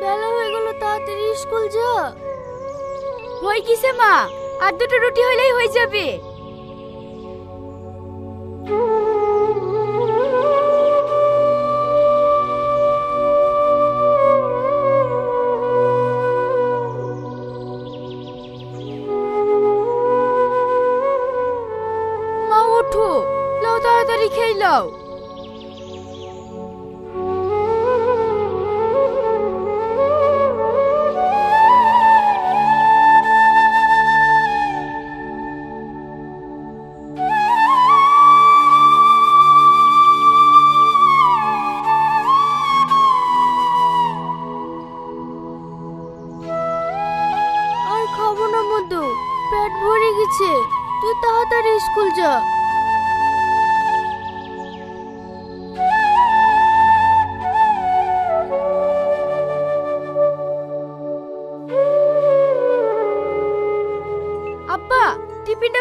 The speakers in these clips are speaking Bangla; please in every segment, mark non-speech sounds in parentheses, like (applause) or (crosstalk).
বেলা হয়ে গেল, তাড়াতাড়ি স্কুল যা। হই কিসে মা, আর দুটো রুটি হইলেই হয়ে যাবে। মা, ওঠো লাও তাড়াতাড়ি খেয়ে লাও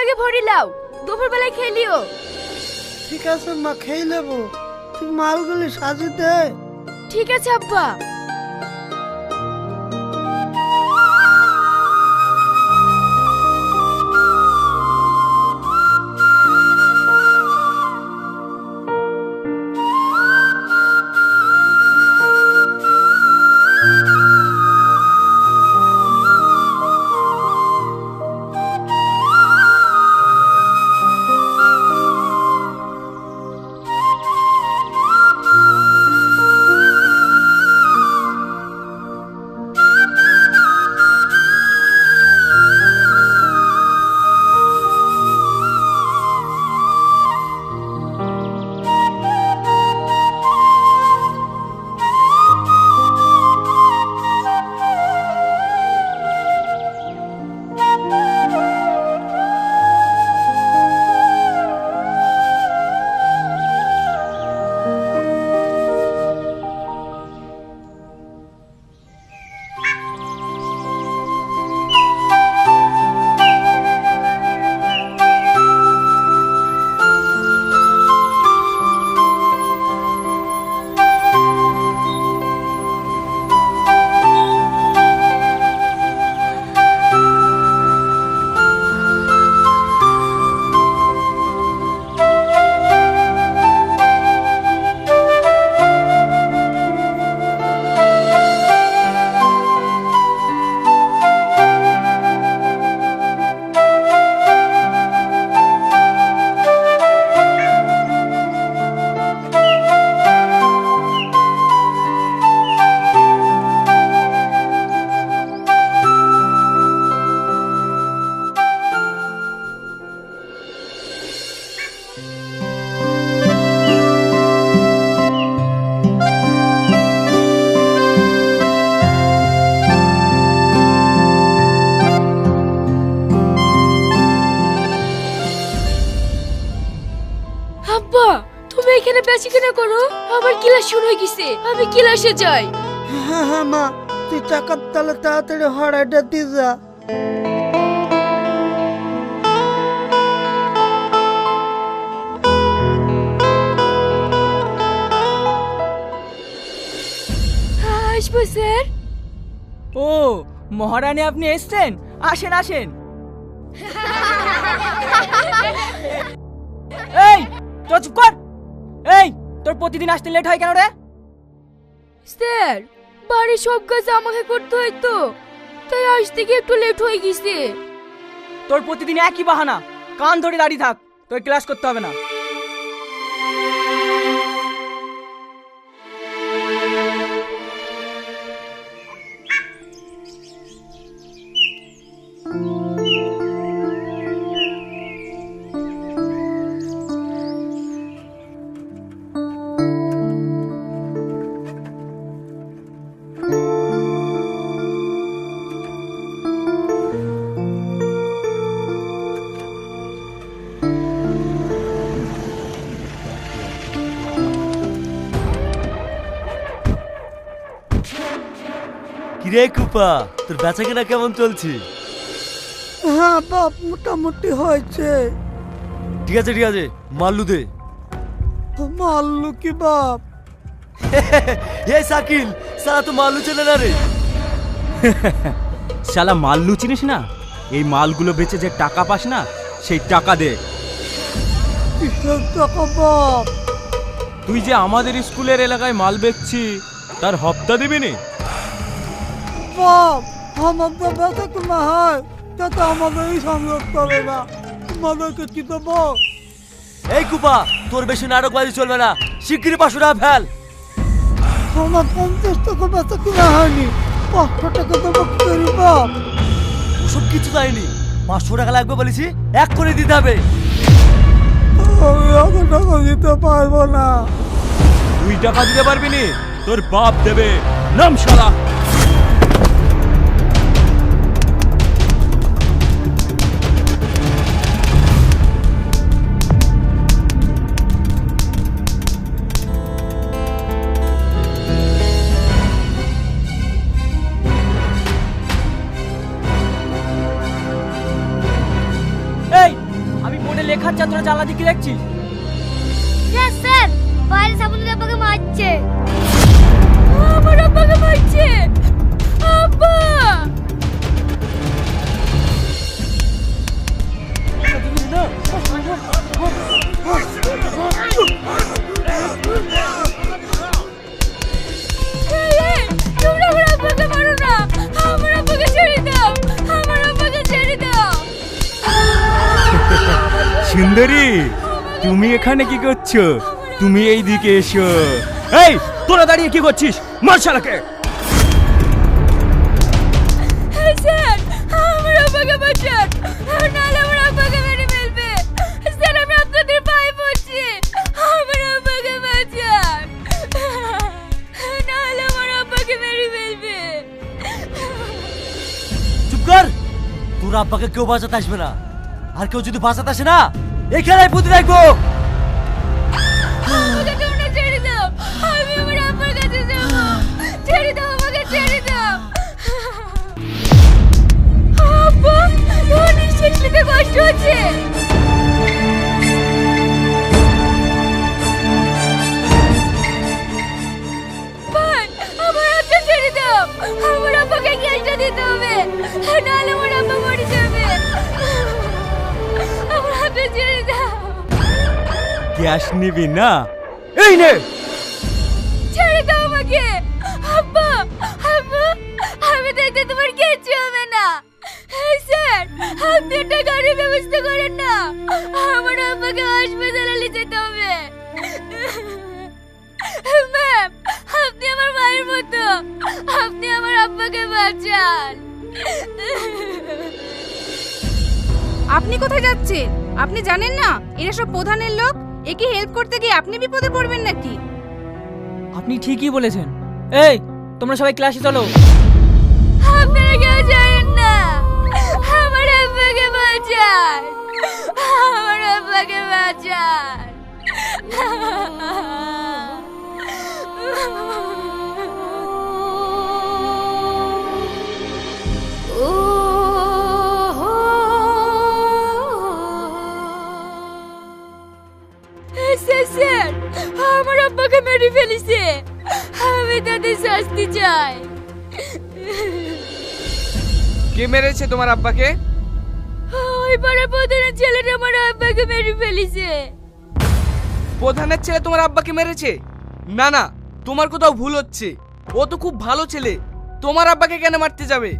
টিফিনটা ভরি লাও। দুপুর বেলায় খেলিও ঠিক আছে মা খেয়ে নেব। তুই মালগুলি সাজিয়ে দে। ঠিক আছে আব্বা। করো? আমার ক্লাস শুরু হয়ে গেছে আমি ক্লাসে যাই। হ্যাঁ হ্যাঁ মা তুই টাকার তাহলে তাড়াতাড়ি হড়াইটা দিয়ে যা। আসব স্যার। ও মহারানী আপনি এসছেন? আসেন আসেন। (laughs) এই তোর চুপ কর। এই তোর প্রতিদিন আসতে লেট হয় কেন রে? স্যার বাড়ির সব কাজ আমাকে করতে হয় তো তাই আসতে গিয়ে একটু লেট হয়ে গেছে। তোর প্রতিদিন একই বাহানা কান ধরে দাঁড়িয়ে থাক তোর ক্লাস করতে হবে না। কিরে কুপা তোর বেচা কেনা কেমন চলছে? হ্যাঁ বাপ মোটামুটি হয়েছে। ঠিক আছে ঠিক আছে মাল্লু দে। মারলু কি বাপ? (laughs) এ সাকিল সারা তো মালু চেনে না রে। (laughs) শালা মাল্লু চিনিস না? এই মালগুলো বেচে যে টাকা পাস না সেই টাকা দে। টাকা বাপ? তুই যে আমাদের স্কুলের এলাকায় মাল বেচছি তার হপ্তা দিবি নি? বাপ কিনা হয় যাতে আমাদেরই সংযোগ করে না। তোমাদেরকে কি দেবো? এই কুপা তোর বেশি নাটকবাজি চলবে না। শিগগিরই পাঁচশো টাকা ফেল। আমার পঞ্চাশ টাকা বেঁচে কিনা হয়নি। পাঁচশো টাকা দেবো কি বাপ ওসব কিছু চাইনি। পাঁচশো টাকা লাগবে বলেছি এক করে দিতে হবে। আমি এত টাকা দিতে পারব না। তুই টাকা দিতে পারবি নি তোর বাপ দেবে। নাম শালা করছ তুমি এই দিকে এসো। এই তোরা দাঁড়িয়ে কি করছিস? মার শালাকে! স্যার আমার আব্বাকে বাঁচান। নাহলে আমার আব্বাকে মেরে ফেলবে। স্যার আমি আপনাদের পায়ে পড়ছি। আমার আব্বাকে বাঁচান। নাহলে আমার আব্বাকে মেরে ফেলবে। চুপ কর! তোর আব্বাকে কেউ বাঁচাতে আসবে না। আর কেউ যদি বাঁচাতে আসে না এখানে পুঁতে রাখব ভাই আমার আব্বা ছেড়ে দাও। আমার আব্বাকে গ্যাসটা দিতে হবে। নাহলে আমার আব্বা মরে যাবে। আমার আব্বা ছেড়ে দাও। গ্যাস নিবি না? এই নে! ছেড়ে দাও আমাকে। আব্বা আব্বা আমি দেখতে তোমার কিচ্ছু হবে না। স্যার। আপনি একটা গাড়ির ব্যবস্থা করেন না। আমার আব্বাকে হাসপাতালে নিয়ে যেতে হবে। ম্যাম আপনি আমার মায়ের মতো। আপনি আমার আব্বাকে বাঁচান। আপনি কোথায় যাচ্ছেন? আপনি জানেন না? এরা সব প্রধানের লোক। একে হেল্প করতে গিয়ে আপনি বিপদে পড়বেন নাকি? আপনি ঠিকই বলেছেন। এই তোমরা সবাই ক্লাসে চলো। আপনারা কেউ আব্বাকে বাঁচান আমার আব্বাকে বাঁচান স্যার আমার আব্বাকে মেরে ফেলেছে। আমি তাদের শাস্তি চাই। কে মেরেছে তোমার আব্বাকে? ওই পাড়া প্রধানের ছেলেটা আমার আব্বাকে মেরে ফেলেছে। প্রধানের ছেলে তোমার আব্বাকে মেরেছে? না না তোমার কোথাও ভুল হচ্ছে। ও তো খুব ভালো ছেলে। তোমার আব্বাকে কেন মারতে যাবে?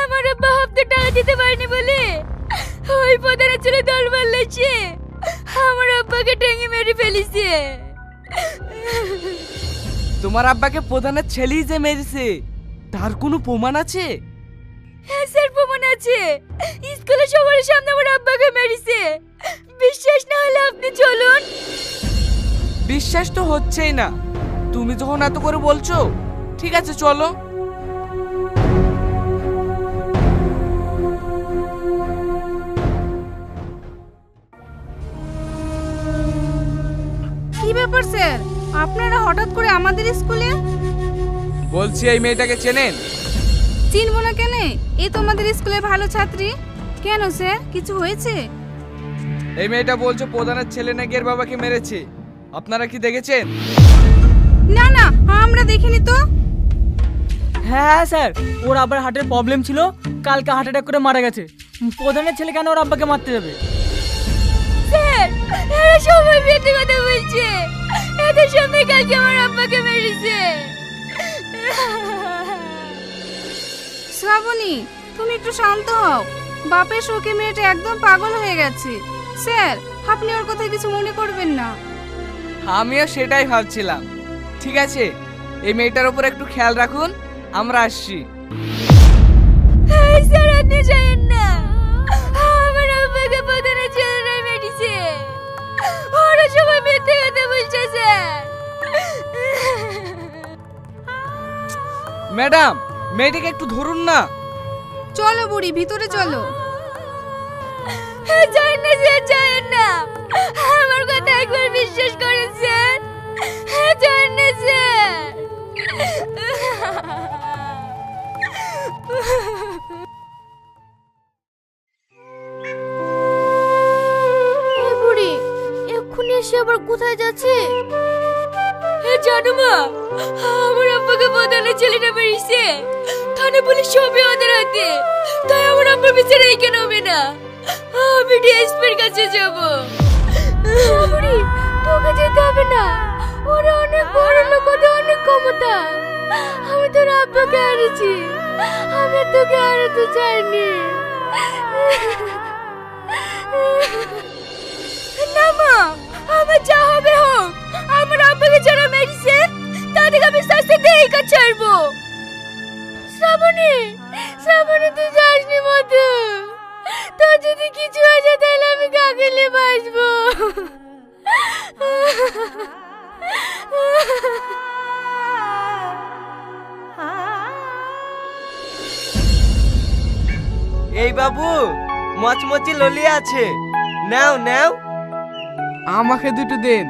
আমার আব্বা হপ্তা টাকা দিতে পারেনি বলে ওই প্রধানের ছেলে দল মারলেছে। আমার আব্বাকে টেঙে মেরে ফেলেছে। তোমার আব্বাকে প্রধানের ছেলেই যে মেরেছে তার কোনো প্রমাণ আছে? হ্যাঁ স্যার প্রমাণ আছে। স্কুলে সবার সামনে আমার আব্বাকে মেরেছে। বিশ্বাস না হলে আপনি চলুন। বিশ্বাস তো হচ্ছেই না। তুমি যখন এত করে বলছো ঠিক আছে চলো। কি ব্যাপার স্যার? আপনারা হঠাৎ করে আমাদের স্কুলে? বলছি এই মেয়েটাকে চেনেন? চিনব না কেন? এ তো আমাদের স্কুলের ভালো ছাত্রী। কেন স্যার? কিছু হয়েছে? এই মেয়েটা বলছো প্রধানের ছেলে নাকি এর বাবাকে মেরেছে? আপনারা কি দেখেছেন? না না আমরা দেখিনি তো। হ্যাঁ স্যার। ওর আবার হার্টের প্রবলেম ছিল কালকে হার্ট অ্যাটাক করে মারা গেছে। প্রধানের ছেলে কেন ওর আব্বাকে মারতে যাবে? স্যার এরা সবাই মিথ্যে কথা বলছে। এদের সামনে কালকে আমার আব্বাকে মেরেছে। শ্রাবণী তুমি একটু শান্ত হও। বাপের শোকে মেয়েটা একদম পাগল হয়ে গেছে। স্যার আপনি ওর কথা কিছু মনে করবেন না। আমিও সেটাই ভাবছিলাম। ঠিক আছে এই মেয়েটার উপর একটু খেয়াল রাখুন আমরা আসছি। এই স্যার আপনি জানেন না। আমার আব্বাকে প্রধানের ছেলেরাই মেরেছে। ওরা সবাই মিথ্যে কথা বলছে স্যার। ম্যাডাম মেয়েটাকে একটু ধরুন না। চলো বুড়ি ভিতরে চলো। জানেন না স্যার না। আমার কথা একবার বিশ্বাস করেন স্যার জানেন না স্যার এই বুড়ি এক্ষুনি এসে আবার কোথায় যাচ্ছে? জানো মা আমার আব্বাকে বদলে ছেলেটা বেরিয়েছে। থানা পুলিশ সবই ওদের হাতে। তাই আমার আব্বার বিচারে কেন হবে না। আমি ডিএসপির কাছে যাব। বুড়ি তোকে যেতে হবে না। ওরা অনেক বড় লোক, ওদের অনেক ক্ষমতা। আমি তোর আব্বাকে হারিয়েছি। আমি তোকে হারাতে চাইনি। কিছু যায় তাহলে আমি কাকে নিয়ে বাঁচবো? এই বাবু মচমচি ললি আছে। নাও নাও। আমাকে দুটো দিন।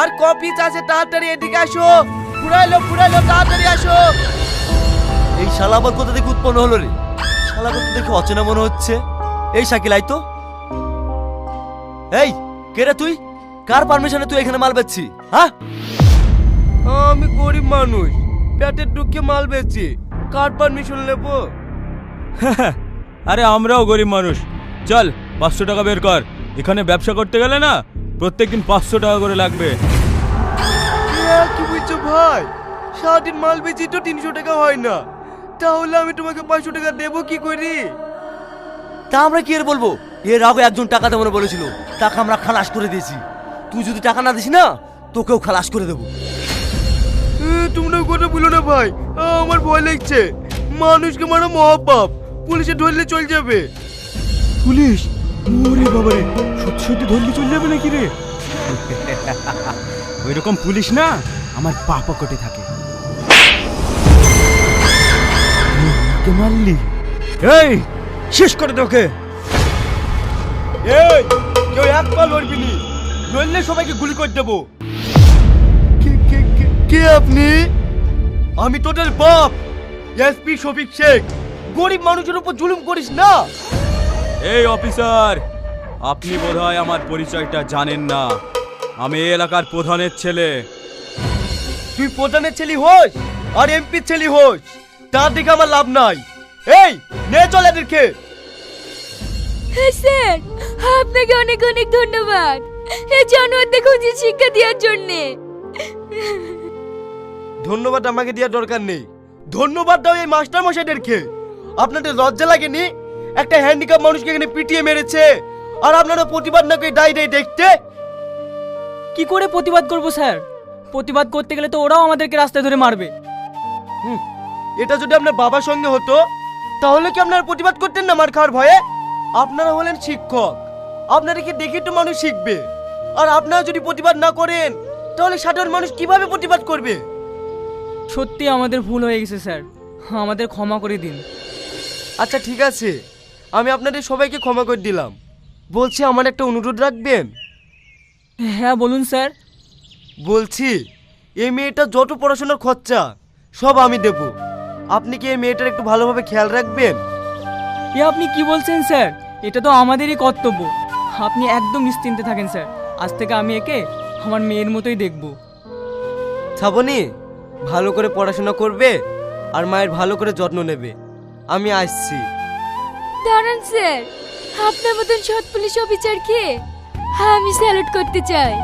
আর কপি আছে তাড়াতাড়ি এদিকে আসো। পুরাইলো পুরাইলো তাড়াতাড়ি আসো। এই শালা আবার কোথা থেকে উৎপন্ন হলো রে? শালা তো দেখে অচেনা মনে হচ্ছে? এই শাকিল আই তো। এই কে রে তুই? কার পারমিশনে তুই এখানে মাল বেচছি? হ্যাঁ? আমি গরিব মানুষ পেটের দুঃখে মাল বেচি কার পারমিশন নেব? (laughs) আরে আমরাও গরিব মানুষ। চল পাঁচশো টাকা বের কর। এখানে ব্যবসা করতে গেলে না প্রত্যেকদিন পাঁচশো টাকা করে লাগবে। বলছো ভাই সারাদিন মাল বেচি তো তিনশো টাকা হয় না। তাহলে আমি তোমাকে পাঁচশো টাকা দেবো কি করি? তা আমরা কি আর বলব? এর আগে একজন টাকা দেবো না বলেছিল। টাকা আমরা খালাস করে দিয়েছি। তুই যদি টাকা না দিস না তোকেও খালাস করে দেবো। এ, তোমরা কথা বলো না ভাই। আমার ভয় লাগছে। মানুষকে মারা মহাপাপ। পুলিশে ধরলে চল যাবে। পুলিশ? ওরে বাবারে সত্যি সত্যি ধরলি চলে যাবে নাকি রে? ওইরকম পুলিশ না? আমার পা পকেটে থাকে। কে মারলি? এই শেষ করে দে ওকে। এই কেউ এক পা লড়বি নি। লড়লে সবাইকে গুলি করে দেবো। কে আপনি? আমি তোদের বাপ এসপি শফিক শেখ। গরিব মানুষের উপর জুলুম করিস না। এই অফিসার আপনি বোধহয় আমার পরিচয়টা জানেন না। আমি এই এলাকার প্রধানের ছেলে। তুই প্রধানের ছেলে হোস আর এমপির ছেলে হোস তার দিকে আমার লাভ নাই। এই নে চল এদেরকে। স্যার আপনাকে অনেক অনেক ধন্যবাদ। এই জানোয়ারদের খুঁজে শিক্ষা দেওয়ার জন্যে। ধন্যবাদ আমাকে দেওয়ার দরকার নেই। ধন্যবাদ দাও এই মাস্টার মশাইদেরকে আপনাদের লজ্জা লাগেনি? একটা হ্যান্ডিক্যাপ মানুষকে এখানে পিটিয়ে মেরেছে। আর আপনারা প্রতিবাদ না করে দায় দায় দেখতে? কি করে প্রতিবাদ করব স্যার? প্রতিবাদ করতে গেলে তো ওরাও আমাদেরকে রাস্তায় ধরে মারবে। হুম, এটা যদি আপনার বাবার সঙ্গে হতো তাহলে কি আপনারা প্রতিবাদ করতেন না মার খাওয়ার ভয়ে? আপনারা হলেন শিক্ষক আপনাদেরকে দেখে তো মানুষ শিখবে? আর আপনারা যদি প্রতিবাদ না করেন তাহলে সাধারণ মানুষ কীভাবে প্রতিবাদ করবে? সত্যি আমাদের ভুল হয়ে গেছে স্যার। আমাদের ক্ষমা করে দিন। আচ্ছা ঠিক আছে। আমি আপনাদের সবাইকে ক্ষমা করে দিলাম। বলছি আমার একটা অনুরোধ রাখবেন? হ্যাঁ বলুন স্যার। বলছি এই মেয়েটার যত পড়াশোনার খরচা সব আমি দেব। আপনি কি এই মেয়েটার একটু ভালোভাবে খেয়াল রাখবেন? এ আপনি কি বলছেন স্যার? এটা তো আমাদেরই কর্তব্য। আপনি একদম নিশ্চিন্তে থাকেন স্যার। আজ থেকে আমি একে আমার মেয়ের মতোই দেখব। শ্রাবণী ভালো করে পড়াশোনা করবে আর মায়ের ভালো করে যত্ন নেবে। আমি আসছি। দাঁড়ান স্যার। আপনার মতন সৎ পুলিশ অফিসারকে আমি স্যালুট করতে চাই।